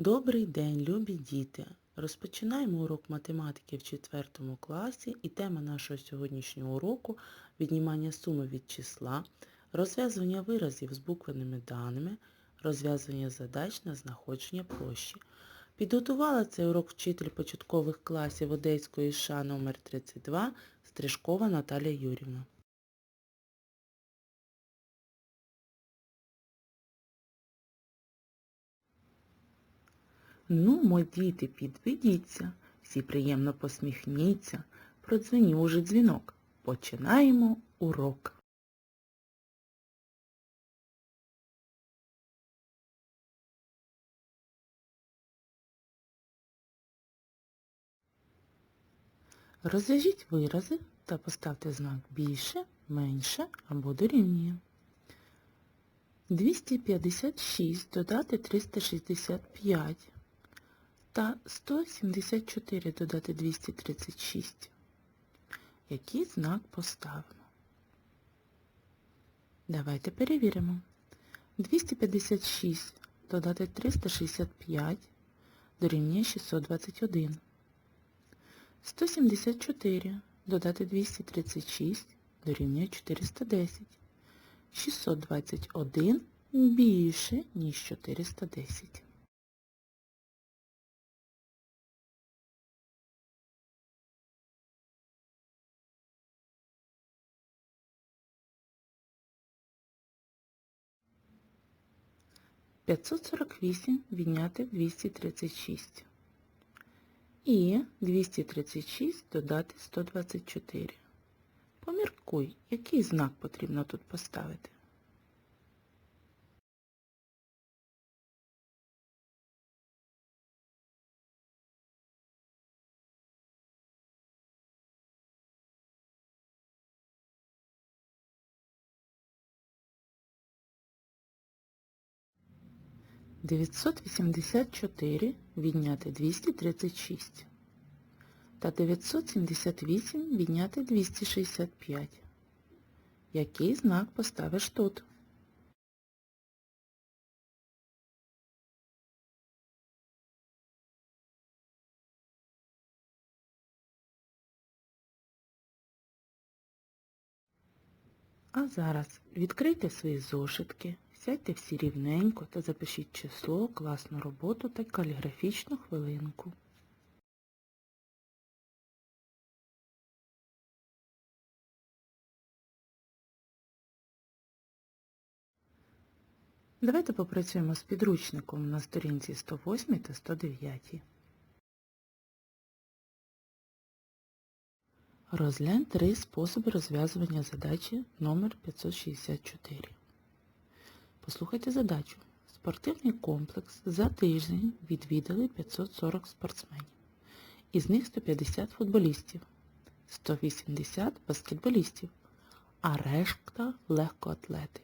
Добрий день, любі діти! Розпочинаємо урок математики в 4 класі і тема нашого сьогоднішнього уроку – віднімання суми від числа, розв'язування виразів з буквеними даними, розв'язування задач на знаходження площі. Підготувала цей урок вчитель початкових класів Одеської ША номер 32 Стрижкова Наталія Юрівна. Ну, мо діти, підведіться, всі приємно посміхніться, продзвенів уже дзвінок. Починаємо урок. Розв'яжіть вирази та поставте знак більше, менше або дорівнює. 256 додати 365 та 174 додати 236. Який знак поставимо? Давайте перевіримо. 256 додати 365 дорівнює 621. 174 додати 236 дорівнює 410. 621 більше, ніж 410. П'ятсот сорок вісім відняти двісті тридцять шість. І 236 додати 124. Поміркуй, який знак потрібно тут поставити. Дев'ятсот вісімдесят чотири відняти двісті тридцять шість та 978 відняти 265. Який знак поставиш тут? А зараз відкрийте свої зошитки, сядьте всі рівненько та запишіть число, класну роботу та каліграфічну хвилинку. Давайте попрацюємо з підручником на сторінці 108 та 109. Розглянь три способи розв'язування задачі номер 564. Послухайте задачу. Спортивний комплекс за тиждень відвідали 540 спортсменів. Із них 150 футболістів, 180 баскетболістів, а решта легкоатлети.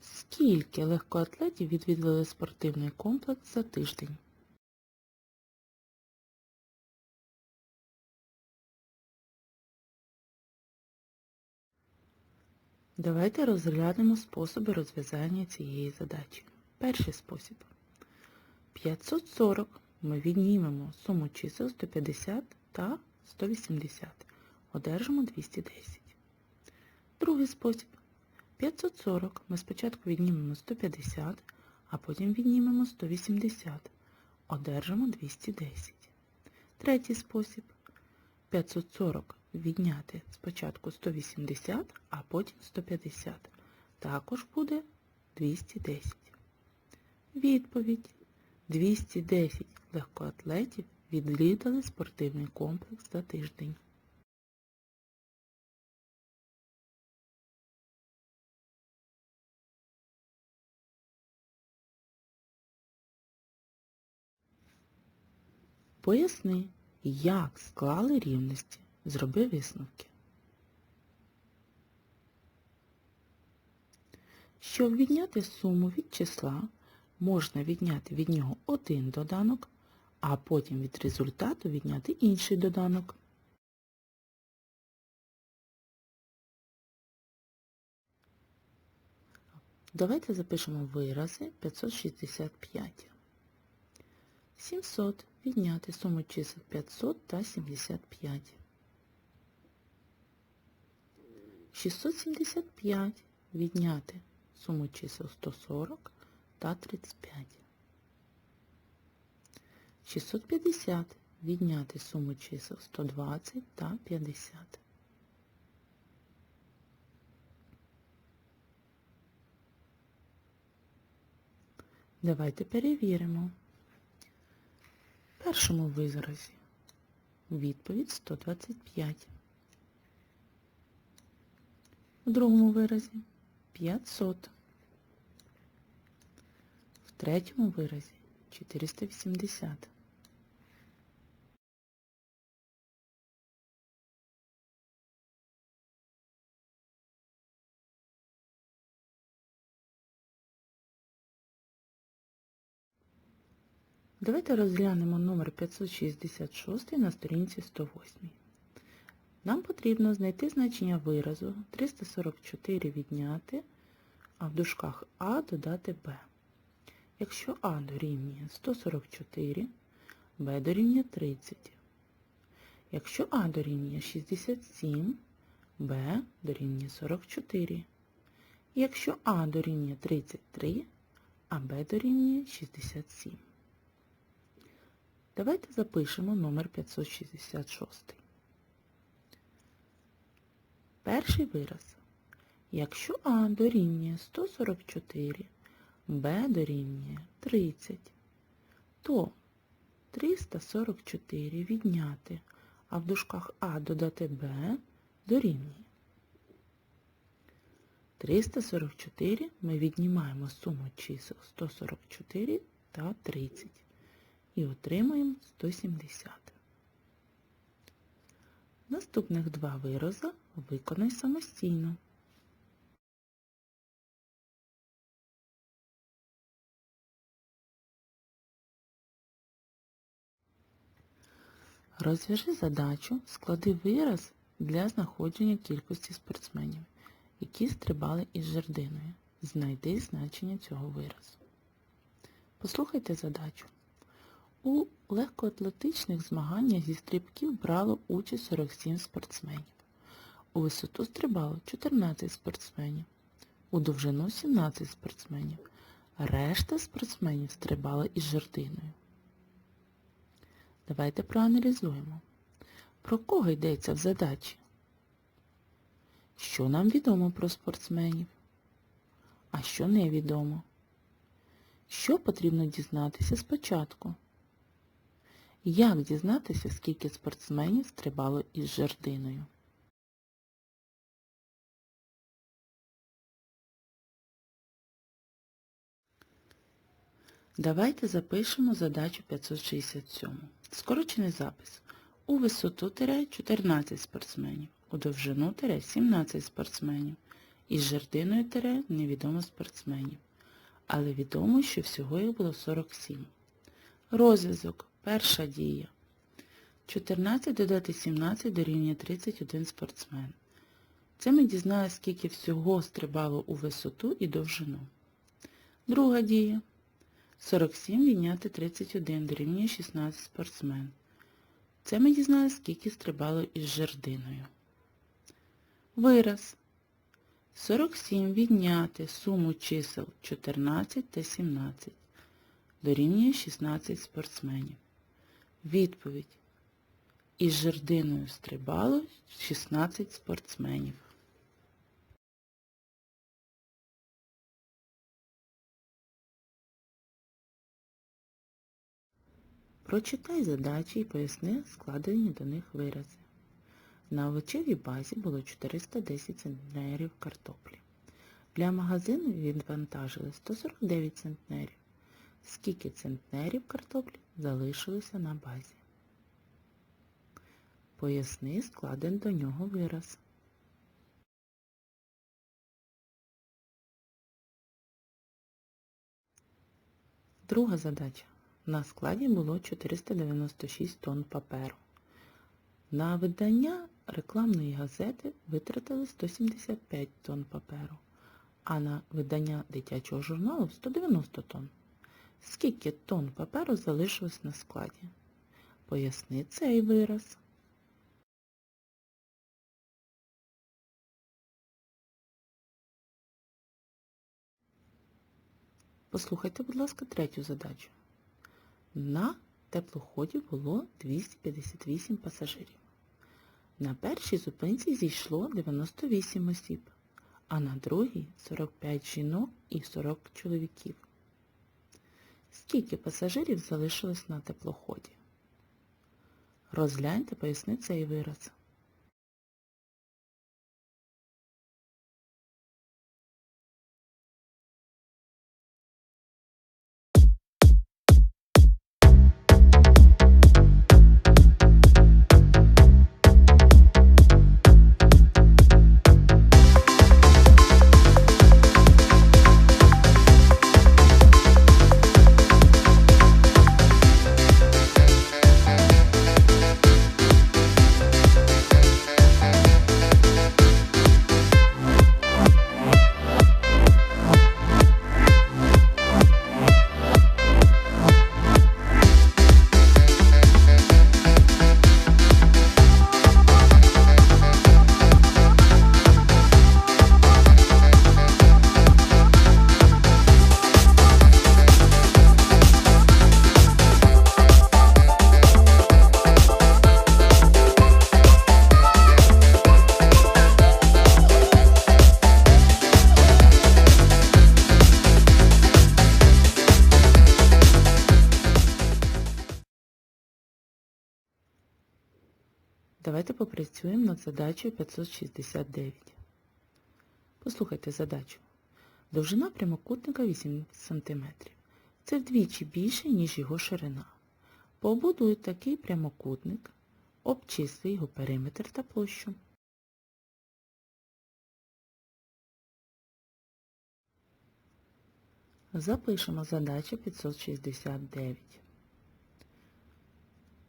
Скільки легкоатлетів відвідали спортивний комплекс за тиждень? Давайте розглянемо способи розв'язання цієї задачі. Перший спосіб. 540 ми віднімемо суму чисел 150 та 180. Одержимо 210. Другий спосіб. 540 ми спочатку віднімемо 150, а потім віднімемо 180. Одержимо 210. Третій спосіб. 540 відняти спочатку 180, а потім 150. Також буде 210. Відповідь. 210 легкоатлетів відвідали спортивний комплекс за тиждень. Поясни, як склали рівності. Зроби висновки. Щоб відняти суму від числа, можна відняти від нього один доданок, а потім від результату відняти інший доданок. Давайте запишемо вирази 565. 700 відняти суму чисел 500 та 75. 675 відняти суму чисел 140 та 35. 650 відняти суму чисел 120 та 50. Давайте перевіримо. В першому виразі відповідь 125. У другому виразі 500. В третьому виразі 480. Давайте розглянемо номер 566 на сторінці 108. Нам потрібно знайти значення виразу 344 відняти, а в дужках А додати Б. Якщо А дорівнює 144, Б дорівнює 30. Якщо А дорівнює 67, Б дорівнює 44. Якщо А дорівнює 33, а Б дорівнює 67. Давайте запишемо номер 566. Перший вираз. Якщо А дорівнює 144, Б дорівнює 30, то 344 відняти, а в дужках А додати Б дорівнює. 344 ми віднімаємо суму чисел 144 та 30 і отримаємо 170. Наступних два вирази виконай самостійно. Розв'яжи задачу, склади вираз для знаходження кількості спортсменів, які стрибали із жердиною. Знайди значення цього виразу. Послухайте задачу. У легкоатлетичних змаганнях зі стрибків брало участь 47 спортсменів. У висоту стрибало 14 спортсменів, у довжину 17 спортсменів. Решта спортсменів стрибала із жердиною. Давайте проаналізуємо. Про кого йдеться в задачі? Що нам відомо про спортсменів? А що невідомо? Що потрібно дізнатися спочатку? Як дізнатися, скільки спортсменів стрибало із жердиною? Давайте запишемо задачу 567. Скорочений запис. У висоту тире 14 спортсменів, у довжину тире 17 спортсменів, із жердиною тире невідомо спортсменів. Але відомо, що всього їх було 47. Розв'язок. Перша дія. 14 додати 17 дорівнює 31 спортсмен. Це ми дізналися, скільки всього стрибало у висоту і довжину. Друга дія. 47 відняти 31 дорівнює 16 спортсмен. Це ми дізналися, скільки стрибало із жердиною. Вираз. 47 відняти суму чисел 14 та 17 дорівнює 16 спортсменів. Відповідь. Із жердиною стрибало 16 спортсменів. Прочитай задачі і поясни складені до них вирази. На овочевій базі було 410 центнерів картоплі. Для магазину відвантажили 149 центнерів. Скільки центнерів картоплі залишилося на базі? Поясни складен до нього вираз. Друга задача. На складі було 496 тонн паперу. На видання рекламної газети витратили 175 тонн паперу, а на видання дитячого журналу 190 тонн. Скільки тонн паперу залишилось на складі? Поясни цей вираз. Послухайте, будь ласка, третю задачу. На теплоході було 258 пасажирів. На першій зупинці зійшло 98 осіб, а на другій 45 жінок і 40 чоловіків. Скільки пасажирів залишилось на теплоході? Розгляньте, поясни цей вираз. Давайте попрацюємо над задачею 569. Послухайте задачу. Довжина прямокутника 8 см. Це вдвічі більше, ніж його ширина. Побудуй такий прямокутник, обчисли його периметр та площу. Запишемо задачу 569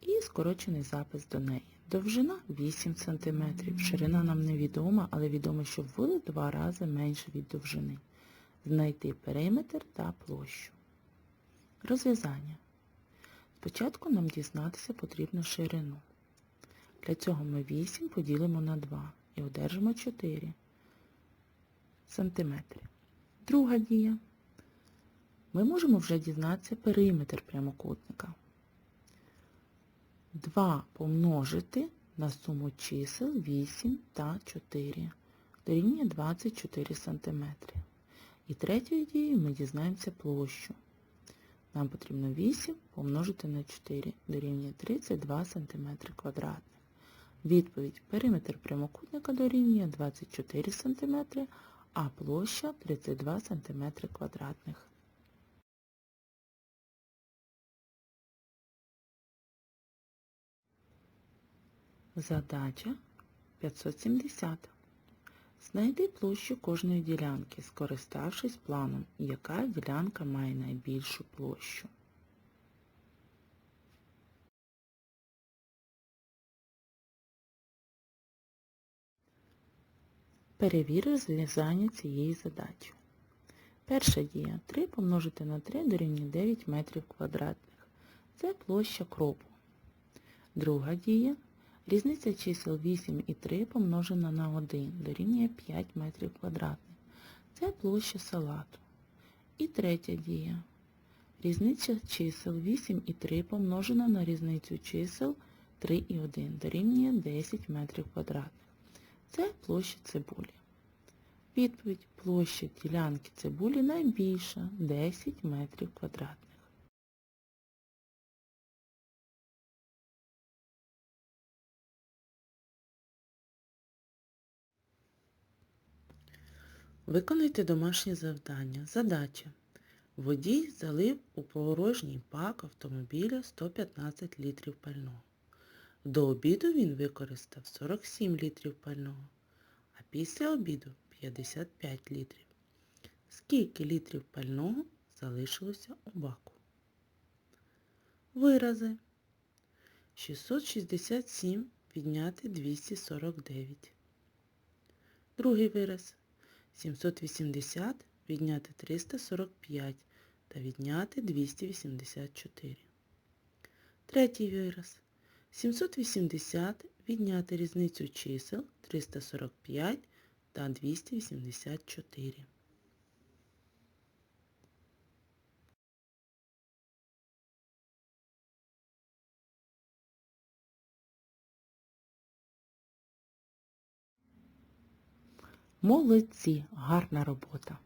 і скорочений запис до неї. Довжина 8 см. Ширина нам невідома, але відомо, що буде два рази менше від довжини. Знайти периметр та площу. Розв'язання. Спочатку нам дізнатися потрібно ширину. Для цього ми 8 поділимо на 2 і одержимо 4 см. Друга дія. Ми можемо вже дізнатися периметр прямокутника. 2 помножити на суму чисел 8 та 4 дорівнює 24 см. І третьою дією ми дізнаємося площу. Нам потрібно 8 помножити на 4 дорівнює 32 см квадратних. Відповідь периметр прямокутника дорівнює 24 см, а площа 32 см квадратних. Задача 570. Знайди площу кожної ділянки, скориставшись планом, яка ділянка має найбільшу площу. Перевір розв'язання цієї задачі. Перша дія 3 помножити на 3 дорівнює 9 метрів квадратних. Це площа кропу. Друга дія Різниця чисел 8 і 3 помножена на 1 дорівнює 5 метрів квадратних. Це площа салату. І третя дія. Різниця чисел 8 і 3 помножена на різницю чисел 3 і 1 дорівнює 10 метрів квадратних. Це площа цибулі. Відповідь площа ділянки цибулі найбільша 10 метрів квадратних. Виконайте домашнє завдання. Задача. Водій залив у порожній бак автомобіля 115 літрів пального. До обіду він використав 47 літрів пального, а після обіду 55 літрів. Скільки літрів пального залишилося у баку? Вирази. 667 відняти 249. Другий вираз. 780 відняти 345 та відняти 284. Третій вираз. 780 відняти різницю чисел 345 та 284. Молодці, гарна робота.